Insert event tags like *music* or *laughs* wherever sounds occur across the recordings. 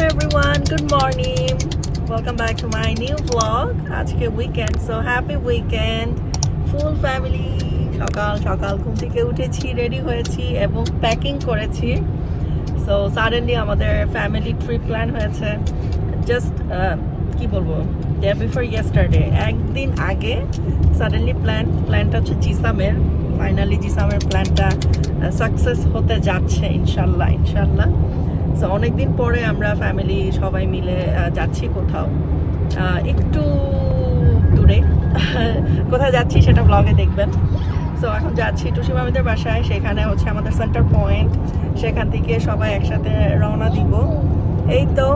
everyone, good morning. Welcome back to my new vlog. আজকে weekend, so happy weekend. Full family. সকাল সকাল ঘুম থেকে উঠেছি রেডি হয়েছি এবং প্যাকিং করেছি। সো সাডেনলি আমাদের ফ্যামিলি ট্রিপ প্ল্যান হয়েছে। জাস্ট কি বলব? ডে বিফোর ইয়েস্টারডে একদিন আগে সাডেনলি প্ল্যান প্ল্যানটা হচ্ছে জিসামের। ফাইনালি জিসামের প্ল্যানটা সাকসেস হতে যাচ্ছে ইনশাল্লাহ ইনশাল্লাহ। সো অনেকদিন পরে আমরা ফ্যামিলি সবাই মিলে যাচ্ছি কোথাও। একটু দূরে। *laughs* কোথায় যাচ্ছি সেটা ব্লগে দেখবেন। সো এখন যাচ্ছি টুসি মামিদের বাসায়। সেখানে হচ্ছে আমাদের সেন্টার পয়েন্ট সেখান থেকে সবাই একসাথে রওনা দিব। এই তো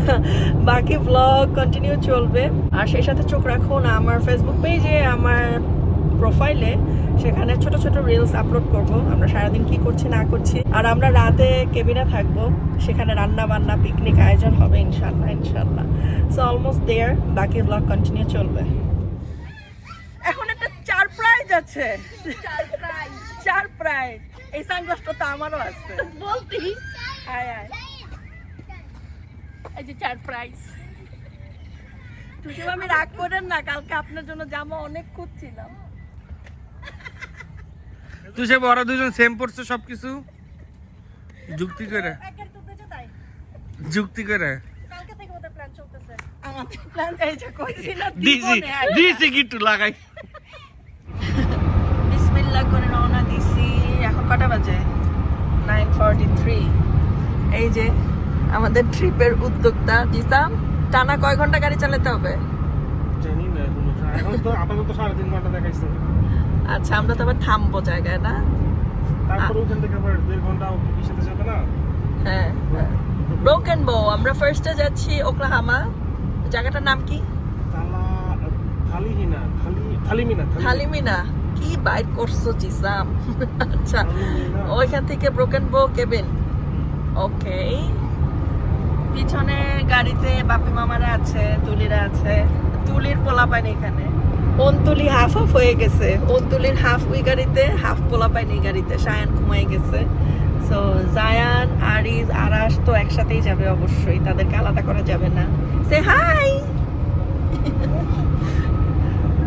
*laughs* বাকি ব্লগ কন্টিনিউ চলবে। আর সেই সাথে চোখ রাখুন, আমার ফেসবুক পেজে আমার প্রোফাইলে সেখানে ছোট ছোট রিলস আপলোড করব। আমরা সারাদিন কি করছি না করছি। আর আমরা রাতে কেবিনে থাকব। সেখানে রান্না বান্না পিকনিক আয়োজন হবে ইনশাল্লাহ ইনশাল্লাহ সো অলমোস্ট দেয়ার বাকি ব্লগ কন্টিনিউ চলবে। এখন একটা চার প্রাইজ আছে। চার প্রাইজ এই সানগ্লাসটা তো আমারও আছে। বলতি আয় আয়। এই যে চার প্রাইস টুসিম আমি রাগ করেন না কালকে আপনার জন্য জামা অনেক খুঁজছিলাম। তুই সে বড় দুজন সেম পড়ছে সবকিছু? যুক্তি করে। যুক্তি করে। কালকে থেকে ওদের প্ল্যান চলতেছে। আমাদের প্ল্যান এই যে কইছি না দিছি জীবনে আর- দিছি কিট্টু লাগাই। বিসমিল্লাহ করে রওনা দিছি। এখন কটা বাজে? নাইন ফর্টি থ্রি এই যে আমাদের ট্রিপের উদ্যোক্তা জিসাম টানা কয় ঘণ্টা গাড়ি চালাতে হবে? জানি না এখন তো আপাতত সাড়ে তিন ঘণ্টা দেখাইছে। আচ্ছা আমরা তো আবার থামবো জায়গায় না? তারপর ওখান থেকে আবার দেড় ঘণ্টা ইসেতে যাবে না? হ্যাঁ ব্রোকেন বো আমরা ফার্স্টে যাচ্ছি ওকলাহামা জায়গাটার নাম কি? থালিহিনা থালিমিনা থালিমিনা। কি বাইর করছ জিসাম? আচ্ছা ওইখান থেকে ব্রোকেন বো কেবিন ওকে পিছনে গাড়িতে বাপি মামারা আছে তুলিরা আছে। তুলির পোলা পাইনি এখানে। অন্তুলি হাফ হাফ হয়ে গেছে। অন্তুলির হাফ ওই গাড়িতে হাফ পোলা পাইনি গাড়িতে। সায়ান ঘুমাই গেছে। সো জায়ান আরিজ আরাস তো একসাথেই যাবে অবশ্যই। তাদেরকে আলাদা করা যাবে না। সে হাই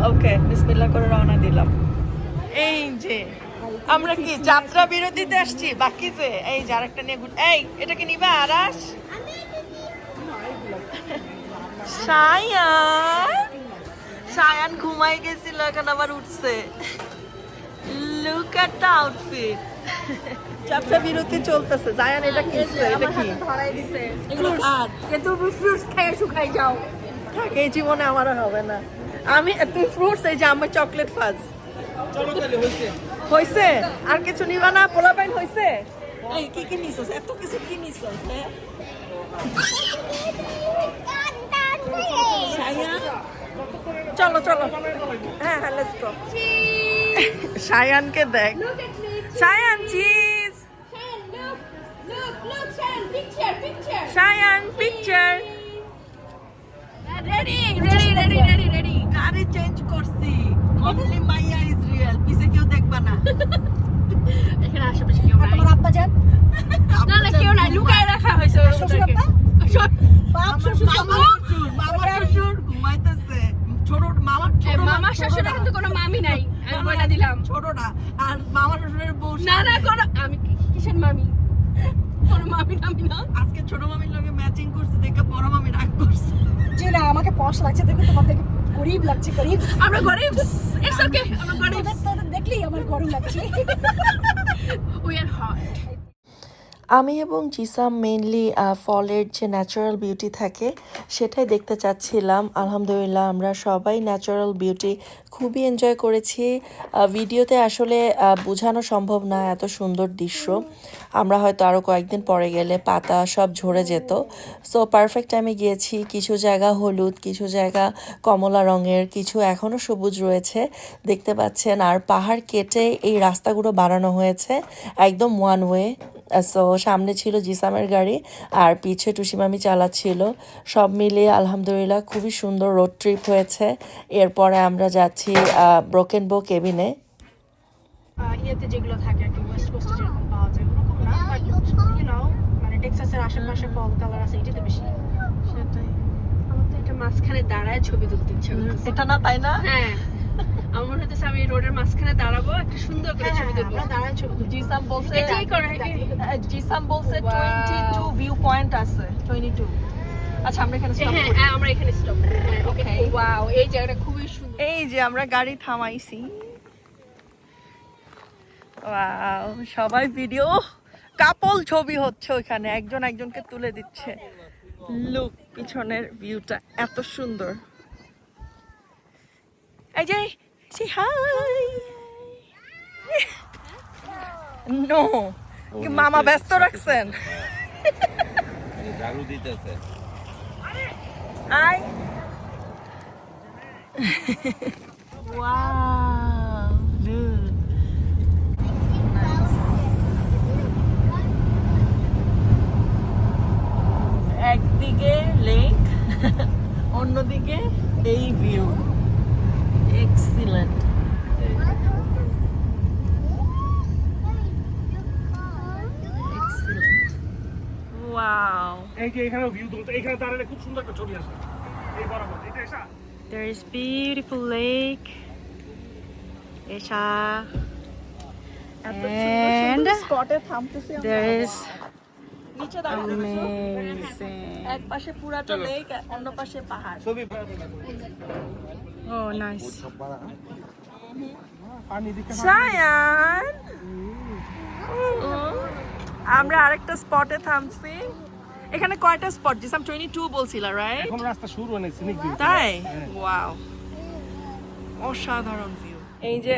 ওকে বিসমিল্লাহ করে রওনা দিলাম। এই যে আমরা কি যাত্রা বিরতিতে আসছি? বাকি যে এই যে আরেকটা নিয়ে এই এটা কি নিবা আরাস সায়ান! সায়ান ঘুমাই গেছিল এখন আবার উঠছে। লুক এট দ্য আউটফিট যাত্রা বিরতি চলতেছে। জায়ান এটা কিনছে এটা কি? ধরাই দিছে। এগুলো আর? কিন্তু ফ্রুটস শুকাই যাও। থাকে এই জীবনে আমারও হবে না। আমি তুই ফ্রুটস এই যে আমার চকলেট ফাজ চলো তাহলে হইছে। হইছে? আর কিছু নিবা না? পোলা পাইন হইছে? এই কি কি নিছস? এত কিছু কি নিছস হ্যাঁ? সায়ান? চলো চলো। হ্যাঁ হ্যাঁ লেটস গো সায়ানকে দেখ। Sayan cheese Sayan picture ready ready ready ready ready গাড়ি চেঞ্জ করছি। অনলি মাইয়া ইজ রিয়েল পিছে কেউ দেখবা না। *laughs* এখানে আশেপাশে কেউ নাই। তোমার আব্বা যান। *laughs* না না কেউ নাই। লুকায় রাখা হয়েছে শ্বশুর ওদেরকে। *laughs* বাপ শ্বশুর মামা শ্বশুর মামা শ্বশুর। ঘুমাইতেছে। ছোট মামা ছোট কিন্তু কোনো মামি নাই আমি বলে দিলাম। ছোটটা আর মামা শ্বশুরের বউ না না কোনো আমি কিসের মামি? কোনো মামি নামি না। আজকে ছোট মামির লগে ম্যাচিং করছে দেখে বড় মামি রাগ করছে। জি না আমাকে পশ লাগছে দেখো তোমাদেরকে গরিব লাগছে গরিব। আমরা গরিব *laughs* ইটস ওকে আমরা গরিব। দেখলেই আমার গরম লাগছে। *laughs* আমি এবং জিসাম মেনলি ফলের যে ন্যাচারাল বিউটি থাকে, সেটাই দেখতে চাচ্ছিলাম। আলহামদুলিল্লাহ, আমরা সবাই ন্যাচারাল বিউটি খুবই এনজয় করেছি। ভিডিওতে আসলে বোঝানো সম্ভব না এত সুন্দর দৃশ্য। আমরা হয়তো আরও কয়েকদিন পরে গেলে পাতা সব ঝরে যেত। সো পারফেক্ট টাইমে গিয়েছি। কিছু জায়গা হলুদ, কিছু জায়গা কমলা রঙের, কিছু এখনও সবুজ রয়েছে, দেখতে পাচ্ছেন। আর পাহাড় কেটে এই রাস্তাগুলো বানানো হয়েছে, একদম ওয়ান ওয়ে সো সামনে ছিল জিসামের গাড়ি আর পিছে টুসিমামি চালাচ্ছিল। সব মিলিয়ে আলহামদুলিল্লাহ খুবই সুন্দর রোড ট্রিপ হয়েছে। এরপরে আমরা যাচ্ছি ব্রোকেন বো কেবিনে ইয়েতে যেগুলো থাকে আর কি ওয়েস্ট কোস্টে যেরকম পাওয়া যায় ওরকম না বাট ইউ নো মানে টেক্সাসের আশেপাশে ফল কালার আছে এটাতে বেশি। সেটাই। আমার তো এটা মাঝখানে দাঁড়ায় ছবি তুলতে ইচ্ছা এটা না তাই না? হ্যাঁ। আমার মনে হচ্ছে আমি রোডের মাঝখানে দাঁড়াবো একটা সুন্দর করে হ্যাঁ, ছবি হ্যাঁ, তুলবো। দাঁড়ায় ছবি তুলছি জিসাম বলছে এটাই করে জিসাম বলছে Wow. 22 ভিউ পয়েন্ট আছে 22 আচ্ছা আমরা এখানে stop হ্যাঁ হ্যাঁ, আমরা এখানে স্টপ ওকে ওয়াও এই জায়গাটা খুবই সুন্দর। এই যে আমরা গাড়ি থামাইছি। Wow, সবাই ভিডিও কাপল ছবি হচ্ছে ওখানে একজন একজনকে তুলে দিচ্ছে। লুক পিছনের ভিউটা এত সুন্দর। এই যে সি হাই নো মামা ব্যস্ত রাখছেন ঝাড়ু দিতেছে আই wow look একদিকে লেক অন্যদিকে এই ভিউ এক্সিলেন্ট এক্সিলেন্ট ওয়াও এই যে এখানে ভিউ তুলতে এখানে দাঁড়ালে খুব সুন্দর একটা ছবি আসে এই বরাবর এটা এসা There is beautiful lake. এসা And স্পটে থামতেছি there is নিচে এক পাশে পুরাটা লেক অন্য পাশে পাহাড়। ও নাইস পানি দিকে সায়ান আমরা আরেকটা স্পটে থামছি। এখানে কয়টা স্পট জিসাম টোয়েন্টি টু বলছিল রাইট এখন রাস্তা শুরু হয় নাই সিনিক ভিউ তাই ওয়াও অসাধারণ ভিউ এই যে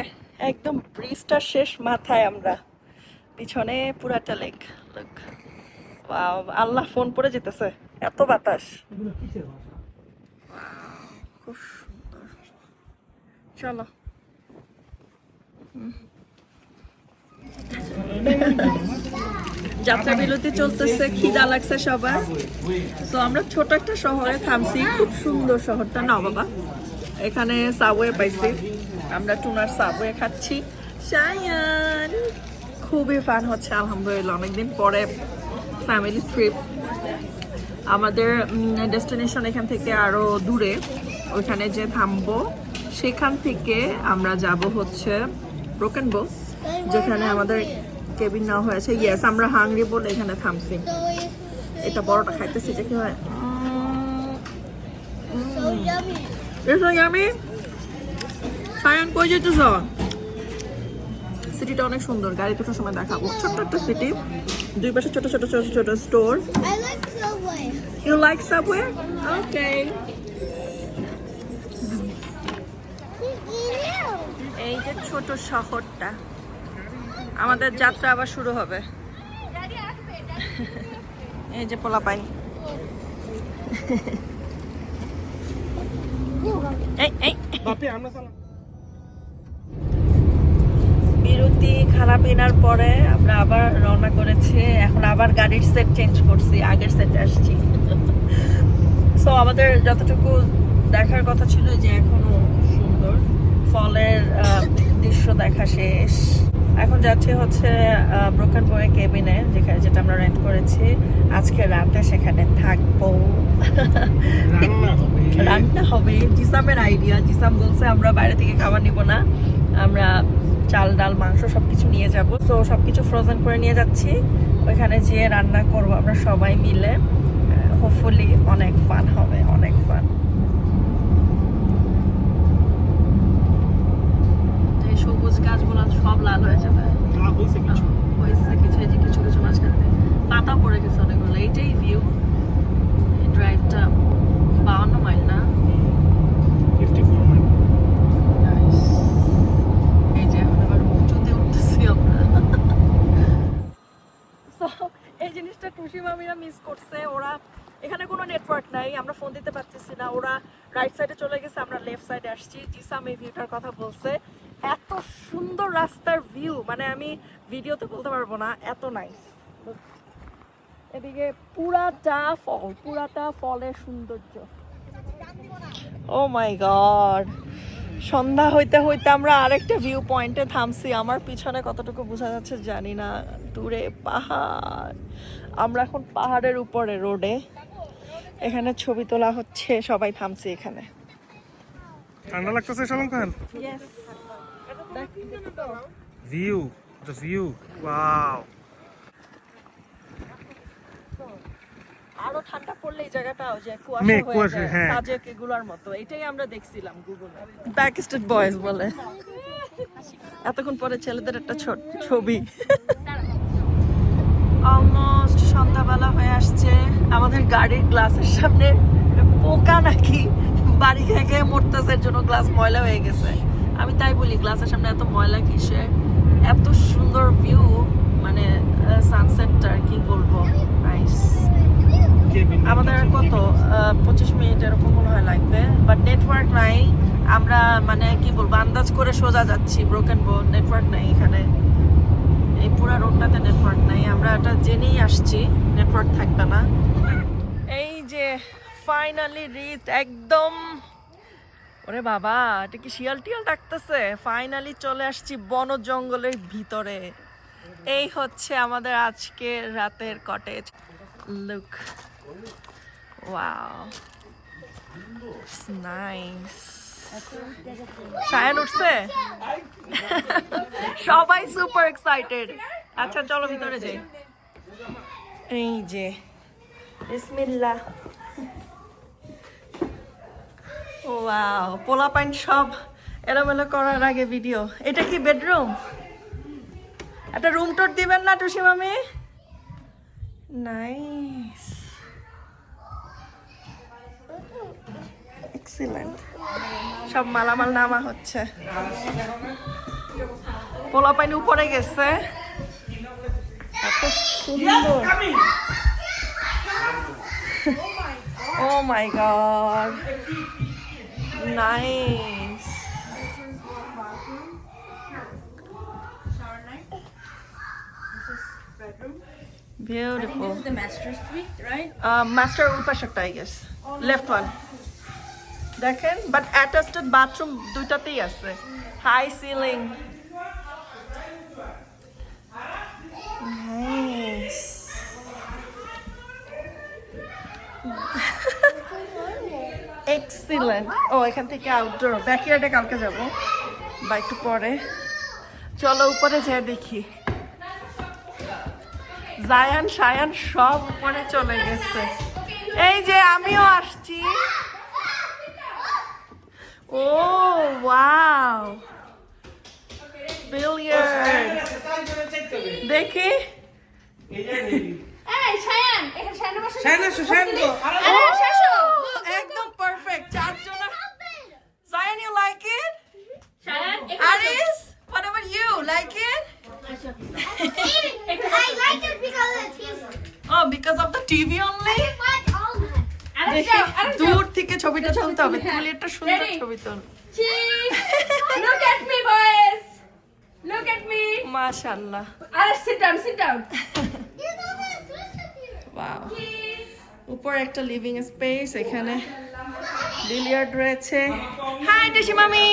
একদম ব্রিজটার শেষ মাথায় আমরা। পিছনে পুরাটা লেক লুক ওয়াও আল্লাহ ফোন পড়ে যেতেছে। এত বাতাস। খুব চলো যাত্রা বিরতি চলতেছে খিদা লাগছে সবার। তো আমরা ছোট একটা শহরে থামছি, খুব সুন্দর শহরটা, না বাবা? এখানে সাবওয়ে পাইছি। আমরা টুনার সাবওয়ে খাচ্ছি। শায়ান খুবই ফান হচ্ছে, আলহামদুলিল্লাহ। অনেকদিন পরে ফ্যামিলি ট্রিপ আমাদের ডেস্টিনেশন এখান থেকে আরও দূরে, ওইখানে যে থামবো। সেখান থেকে আমরা যাব হচ্ছে ব্রোকেন বো যেখানে আমাদের কেবিন নেওয়া হয়েছে। ইয়েস আমরা হাংরি বলে এখানে থামছি। এটা বড়টা খাইতেছি যে কি হয়? It's so yummy. কই যেতেছ সিটিটা অনেক সুন্দর গাড়ি তোঠার সময় দেখাবো। ছোট্ট একটা সিটি দুই পাশে ছোট ছোট ছোট ছোট store I like Subway. You like Subway okay এই যে ছোট শহরটা। আমাদের যাত্রা আবার শুরু হবে। এই যে পোলা পাইন বিরতি খারাপ এনার পরে আমরা আবার রওনা করেছি। এখন আবার গাড়ির সেট চেঞ্জ করছি আগের সেটে আসছি। সো আমাদের যতটুকু দেখার কথা ছিল যে এখনও সুন্দর। ফলের দৃশ্য দেখা শেষ। এখন যাচ্ছি হচ্ছে ব্রোকেন বয়ে কেবিনে যেখানে যেটা আমরা রেন্ট করেছি। আজকে রাতে সেখানে থাকব। রান্না হবে। জিসামের আইডিয়া জিসাম বলছে আমরা বাইরে থেকে খাবার নিব না। আমরা চাল ডাল মাংস সবকিছু নিয়ে যাব। তো সবকিছু ফ্রোজেন করে নিয়ে যাচ্ছি। ওইখানে যেয়ে রান্না করব আমরা সবাই মিলে। হোপফুলি অনেক ফান হবে অনেক ফান এই সবুজ গাছগুলো সব লাল হয়ে যাবে না হয়েছে কিছু হয়েছে কিছু এই যে কিছু কিছু মাঝখান থেকে পাতা পড়ে গেছে অনেকগুলো এইটাই ভিউ ড্রাইভটা বাউন্ন মাইল না ফিফটি ফোর মাইল এই যে এখন আবার উঁচুতে উঠতেছি আমরা So, এই জিনিসটা টুসি মামিরা মিস করছে ওরা এখানে কোনো নেটওয়ার্ক নাই আমরা ফোন দিতে পারতেছি না ওরা রাইট সাইডে চলে গেছে আমরা লেফট সাইডে আসছি জিসাম এই ভিউটার কথা বলছে, এত সুন্দর রাস্তার ভিউ মানে আমি ভিডিওতে বলতে পারব না, এত নাইস এদিকে পুরাটা ফল পুরাটা ফলের সৌন্দর্য। ও মাই গড সন্ধ্যা হইতে হইতে আমরা আরেকটা ভিউ পয়েন্টে থামছি। আমার পিছনে কতটুকু বোঝা যাচ্ছে জানি না। দূরে পাহাড়। আমরা এখন পাহাড়ের উপরে রোডে এখানে ছবি তোলা হচ্ছে, সবাই থামছি এখানে। ঠান্ডা লাগতেছে সালাম খান? ভিউ দ্য ভিউ ওয়াও আরও ঠান্ডা পড়লে এই জায়গাটাও যে কুয়াশা হয়ে যায়। সাজেক এগুলোর মতো। এটাই আমরা দেখছিলাম গুগলে ব্যাকস্টেট বয়েজ বলে। এতক্ষণ পরে ছেলেদের একটা ছবি। অলমোস্ট সন্ধ্যাবেলা হয়ে আসছে। আমাদের গাড়ির গ্লাসের সামনে পোকা নাকি? বাড়ি খেয়ে খেয়ে মরতেছে জন্য গ্লাস ময়লা হয়ে গেছে। আমি তাই বলি গ্লাসের সামনে এত ময়লা কিসে এত সুন্দর ভিউ মানে সানসেটটা কি বলব। নাইস আমাদের কত পঁচিশ মিনিট এরকম মনে হয় লাগবে। বাট নেটওয়ার্ক নাই। আমরা মানে কি বলব, আন্দাজ করে সোজা যাচ্ছি ব্রোকেন বোন নেটওয়ার্ক নাই এখানে। এই পুরা রোডটাতে নেটওয়ার্ক নাই। আমরা এটা জেনেই আসছি নেটওয়ার্ক থাকবে না। এই যে ফাইনালি রিচ একদম। ওরে বাবা, এটা কি শিয়াল টিয়াল ডাকতেছে? ফাইনালি চলে আসছি বন জঙ্গলের ভিতরে। এই হচ্ছে আমাদের আজকে রাতের কটেজ লুক সায়ান উঠছে? *laughs* সবাই সুপার এক্সাইটেড আচ্ছা চলো ভিতরে যাই। এই যে ওয়াও পোলা পাইন সব এলোমেলো করার আগে ভিডিও এটা কি বেডরুম একটা রুম টোর দিবেন না টুসি মামি? নাইস এক্সিলেন্ট সব মালামাল নামা হচ্ছে। পোলা পাইন উপরে গেছে। সুন্দর। ও my god Nice Beautiful. the master suite, right? Master ওই পাশেরটা আই গেস লেফট ওয়ান দেখেন বাট অ্যাটাচড বাথরুম দুইটাতেই আছে হাই সিলিং নাইস এক্সিলেন্ট ও এখান থেকে আউটডোর ব্যাকইয়ার্ডে কালকে যাব। বা একটু পরে। চলো উপরে যেয়ে দেখি। জায়ান সায়ান সব উপরে চলে গেছে। এই যে আমিও আসছি। ও ওয়াও। বিলিয়ার্ড দেখি। এই শায়ান এখানে শায়ানের বসে ও, একদম পারফেক্ট চারজন Zayan you like it Shayan Aris what about you like it I like it because of the TV. oh because of the TV only Like দূর থেকে ছবিটা তুলতে হবে তুলে একটা সুন্দর ছবি তুল! Look at me, boys! Look at me! মাশাআল্লাহ Alice, sit down, sit down. You. Wow Cheese! একটা লিভিং স্পেস এখানে বিলিয়ার্ড রয়েছে। হাই টিসি মামি।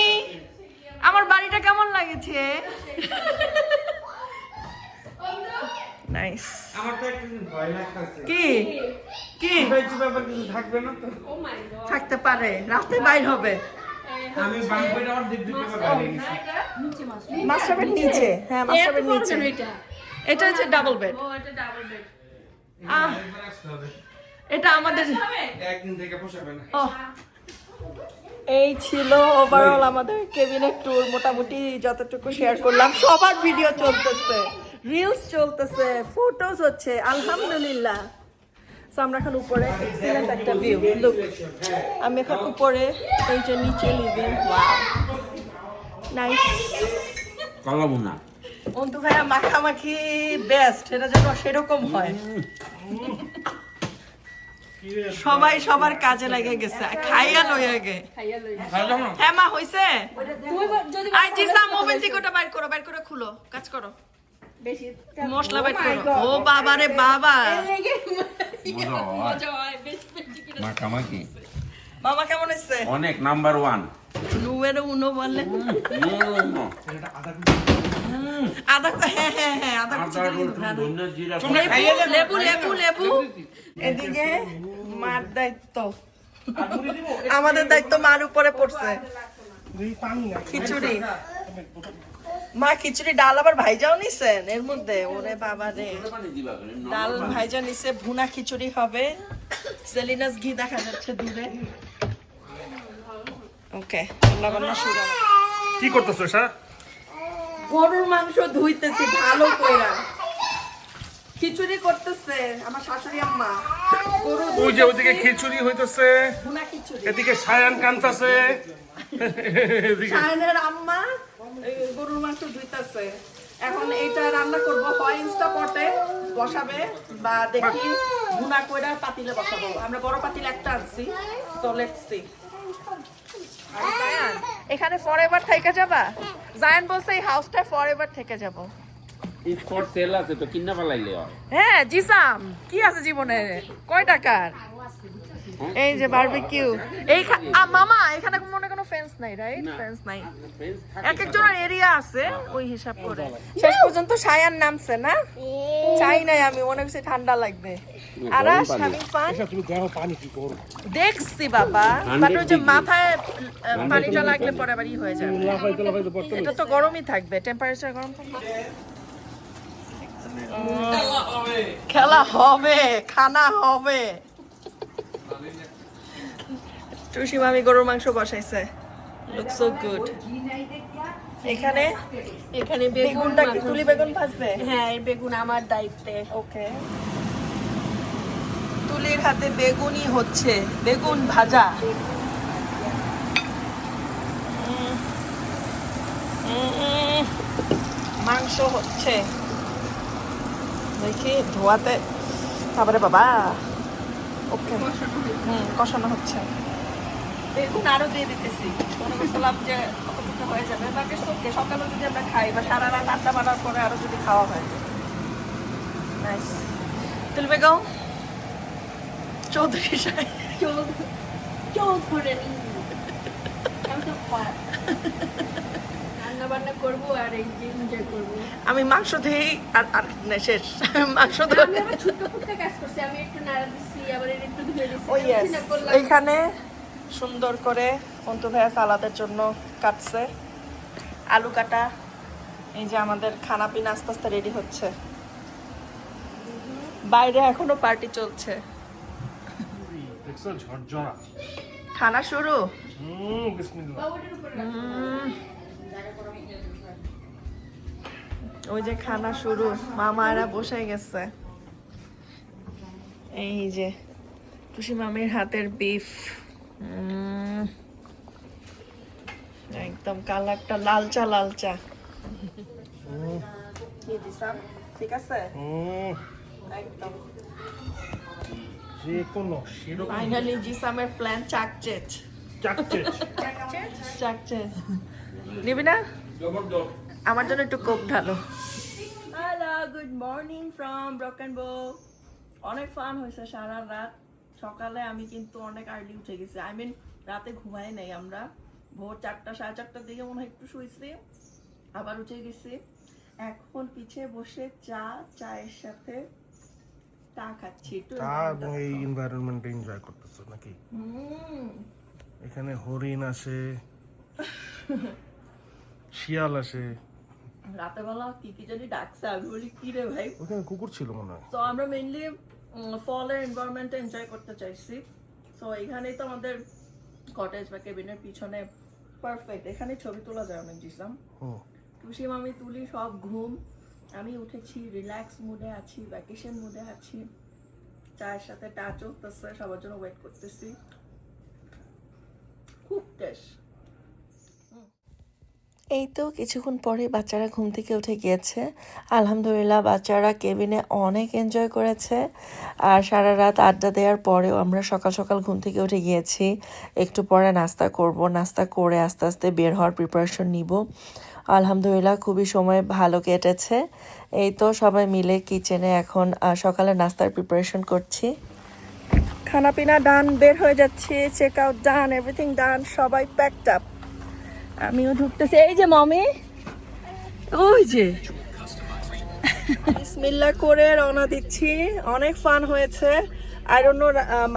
আমার বাড়িটা কেমন লাগেছে? নাইস আমার তো একটু ভয় লাগতেছে। কি? কি? ব্যাপার কিছু থাকবে না তো? Oh my god. থাকতে পারে। রাতে বাইর হবে। আমি দিক দিকে বাইরে গেছি। মাস্টার বেড নিচে হ্যাঁ মাস্টার বেড নিচে। এটা? হচ্ছে ডাবল বেড ও এটা ডাবল বেড আহ। এটা আমাদের একদিন থেকে পোষাবে না। ও এই ছিল ওভারঅল আমাদের কেবিনের ট্যুর মোটামুটি যতটুকু শেয়ার করলাম সবার ভিডিও চলতেছে রিলস চলতেছে ফটোস হচ্ছে আলহামদুলিল্লাহ। So, আমরা এখন উপরে এক্সিলেন্ট একটা ভিউ লুক আমি এখন উপরে এই যে নিচে লিভিং ওয়াও নাইস কলাবো না অন্তু ভাইয়া মাখামাখি বেস্ট এটা যেন সেরকম হয়। সবাই সবার কাজে লাগে গেছে। খাইয়া লইয়া গে হ্যাঁ মা হইছে? আই জিসা মোবাইল থেকে ওটা বাইর করো বাইর করে খুলো কাজ করো। মশলা বাইর করো। ও বাবা রে বাবা। মাখামাখি মামা কেমন হইছে? অনেক নাম্বার ওয়ান। নুয়ের উনো বলে। আদা হ্যাঁ হ্যাঁ হ্যাঁ আদা লেবু লেবু লেবু। এদিকে মার দায়িত্ব। আমাদের দায়িত্ব মার উপরে পড়ছে। খিচুড়ি। মা খিচুড়ি ডাল আবার ভাইজাও নিছেন এর মধ্যে? ওরে বাবা রে। করে ডাল ভাইজা নিছে ভুনা খিচুড়ি হবে। সেলিনাস ঘি দেখা যাচ্ছে দূরে। ওকে রান্না বান্না শুরু কি করতেছো সা গরুর মাংস ধুইতেছি ভালো কইরা। খিচুড়ি করতেছে আমার শাশুড়ি আম্মা। ওই যে ওইদিকে খিচুড়ি হইতেছে এদিকে সায়ান কান্তাছে। এদিকে আম্মা গরুর মাংস ধুইতেছে। এখন এইটা রান্না করব হয় ইনস্টা পটে বসাবে বা দেখি ভুনা কইরা পাতিলে বসাবো। আমরা বড় পাতিল একটা আনছি তো লেটস সি এখানে ফরএভার থেকে যাবা? জায়ান বলছে এই হাউসটা ফরএভার থেকে যাব। স্পট সেল আছে তো কিনা পালাইলে হয়। হ্যাঁ জিসাম কি আছে জীবনে? কয় টাকার? এই যে বারবিকিউ এই মামা এখানে মনে কোনো ফেন্স নাই রাইট ফেন্স নাই। এক একজনের এরিয়া আছে ওই হিসাব করে। শেষ পর্যন্ত সায়ান নামছে না? চাই নাই আমি মনে হচ্ছে ঠান্ডা লাগবে। আর পানি। কি করো? দেখছি বাবা। বাট ওই যে মাথায় পানিটা লাগলে পরে আবার ই হয়ে যাবে। এটা তো গরমই থাকবে। টেম্পারেচার গরম থাকবে? খেলা হবে খানা হবে। টুসি মামি গরুর মাংস বসাইছে। লুক সো গুড এখানে? এখানে বেগুনটা কি তুলি বেগুন ভাজবে? হ্যাঁ এই বেগুন আমার দায়িত্বে। ওকে তুলির হাতে বেগুনই হচ্ছে। বেগুন ভাজা। মাংস হচ্ছে। দেখি ধোয়াতে তারপরে বাবা ওকে হুম কষানো হচ্ছে। বেগুন আরও দিয়ে দিতেছি। মনে করছিলাম যে কতটুকু হয়ে যাবে। বাকি ওকে সকালে যদি আমরা খাই বা সারা রাত আড্ডা মারার পরে আরও যদি খাওয়া হয়। নাইস তুল বেগম। চৌধুরী সাহেব। চৌধুরী। আমি তো রান্না বান্না করব আর এই যে এনজয় করব। আমি মাংস দিয়েই আর আর না, শেষ। *laughs* মাংস ধরে আমি আবার ফুটটা কাজ করছি আমি একটু নাড়া দিচ্ছি আবার একটু ধুয়ে দিচ্ছি ও ইয়েস করলাম। এইখানে সুন্দর করে অন্তু ভাইয়া সালাদের জন্য কাটছে। আলু কাটা এই যে আমাদের খানা পিনা আস্তে আস্তে রেডি হচ্ছে। বাইরে এখনও পার্টি চলছে। খানা শুরু? হুম বিসমিল্লাহ। ওই যে খানা শুরু মামারা বসে গেছে। এই যে খুশি মামির হাতের বিফ একদম কালারটা লালচা লালচা? ঠিক আছে? একদম। যে কোনো ফাইনালি জিসামের প্ল্যান নিবি না? আমার জন্য একটু কোক ঢালো। Hello good morning from Broken Bow অনেক ফান হয়েছে সারা রাত। সকালে আমি কিন্তু অনেক আর্লি উঠে গেছি। আই মিন রাতে ঘুমাই নাই আমরা। ভোর চারটা সাড়ে চারটার দিকে মনে হয় একটু শুয়েছি। আবার উঠে গেছি। এখন পিছে বসে চা চায়ের সাথে চা খাচ্ছি। একটু এই এনভায়রনমেন্টে এনজয় করতেছো নাকি? হুম। এখানে হরিণ আসে শিয়াল আসে রাতে বেলা কি কি জানি ডাকছে আমি বলি কি রে ভাই? ওখানে কুকুর ছিল মনে হয়। তো আমরা মেইনলি ফলের এনভায়রনমেন্টটা এনজয় করতে চাইছি। সো এখানেই তো আমাদের কটেজ বা কেবিনের পিছনে পারফেক্ট এখানে ছবি তোলা যায় অনেক জিসাম হুম। মামি তুলি সব ঘুম। আমি উঠেছি রিল্যাক্স মুডে আছি ভ্যাকেশন মুডে আছি। চায়ের সাথে চা চলতেছে সবার জন্য ওয়েট করতেছি। খুব টেস্ট এই তো কিছুক্ষণ পরে বাচ্চারা ঘুম থেকে উঠে গিয়েছে। আলহামদুলিল্লাহ, বাচ্চারা কেবিনে অনেক এনজয় করেছে। আর সারা রাত আড্ডা দেওয়ার পরেও আমরা সকাল সকাল ঘুম থেকে উঠে গিয়েছি। একটু পরে নাস্তা করব। নাস্তা করে আস্তে আস্তে বের হওয়ার প্রিপারেশন নিব। আলহামদুলিল্লাহ, খুবই সময় ভালো কেটেছে। এই তো সবাই মিলে কিচেনে এখন সকালে নাস্তার প্রিপারেশন করছি। খানা পিনা ডান বের হয়ে যাচ্ছে। Check out done everything done সবাই প্যাকড আপ আমিও ঢুকতেছি। এই যে মমি। ওই যে। বিসমিল্লা করে রওনা দিচ্ছি। অনেক ফান হয়েছে। আর অন্য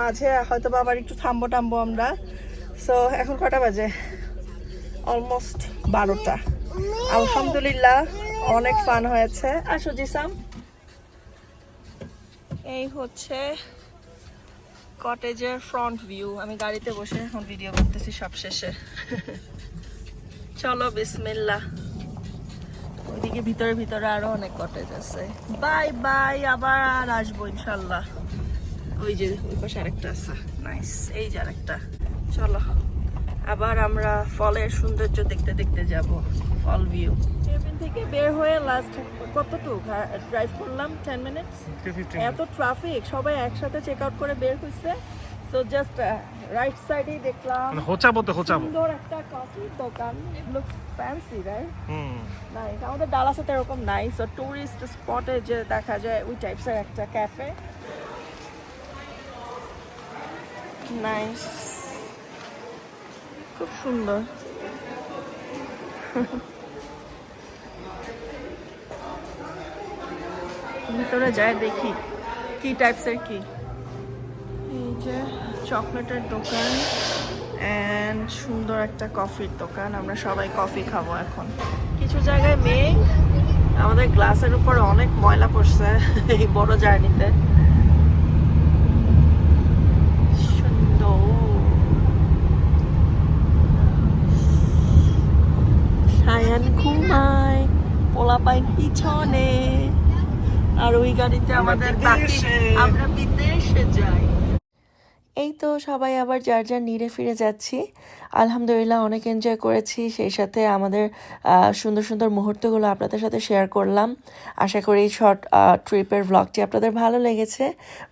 মাঝে হয়তো বা আবার একটু থামবো টামবো আমরা। সো এখন কটা বাজে? অলমোস্ট বারোটা। আলহামদুলিল্লাহ, অনেক ফান হয়েছে। আসো, জিসাম। এই হচ্ছে কটেজের ফ্রন্ট ভিউ আমি গাড়িতে বসে এখন ভিডিও করতেছি সব শেষে। *laughs* চলো বিসমিল্লা ওইদিকে ভিতরে ভিতরে আরও অনেক কটেজ আছে। বাই বাই আবার আর আসব ইনশাল্লাহ। ওই যে ওই পাশে আরেকটা আছে। নাইস এই যে আরেকটা। চলো আবার আমরা ফলের সৌন্দর্য দেখতে দেখতে যাব ফল ভিউ চেয়ারম্যান থেকে বের হয়ে লাস্ট কতটুকু? ড্রাইভ করলাম টেন মিনিটস এত ট্রাফিক সবাই একসাথে চেক আউট করে বের হয়েছে সো জাস্ট রাইট সাইডেই দেখলাম। মানে হোচাবো তো হোচাবো। সুন্দর একটা কফির দোকান। Looks fancy right hmm. Nice আমাদের ডালাসে তো এরকম নাই সো টুরিস্ট স্পটে যে দেখা যায় ওই টাইপসের একটা ক্যাফে নাইস খুব সুন্দর। ভিতরে যায় দেখি কি টাইপসের কি। এই যে চকলেটের দোকান অ্যান্ড সুন্দর একটা কফির দোকান। আমরা সবাই কফি খাব এখন। কিছু জায়গায় মেয়ে আমাদের গ্লাসের উপর অনেক ময়লা পড়ছে এই বড় জার্নিতে। সায়ান ঘুমায় পোলাপাইন পিছনে। আর ওই গাড়িতে আমাদের বাকি আমরা বিদেশে যাই। এই তো সবাই আবার যার যার নিরে ফিরে যাচ্ছি। আলহামদুলিল্লাহ অনেক এনজয় করেছি। সেই সাথে আমাদের সুন্দর সুন্দর মুহূর্তগুলো আপনাদের সাথে শেয়ার করলাম। আশা করি শর্ট ট্রিপের ব্লগটি আপনাদের ভালো লেগেছে।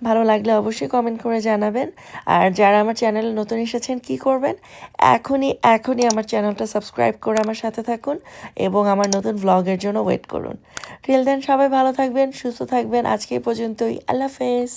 ভালো লাগলে অবশ্যই কমেন্ট করে জানাবেন। আর যারা আমার চ্যানেলে নতুন এসেছেন, কি করবেন? এখনই এখনই আমার চ্যানেলটা সাবস্ক্রাইব করে আমার সাথে থাকুন এবং আমার নতুন ব্লগের জন্য ওয়েট করুন। টিল দেন সবাই ভালো থাকবেন, সুস্থ থাকবেন। আজকে পর্যন্তই। আল্লাহ হাফেজ।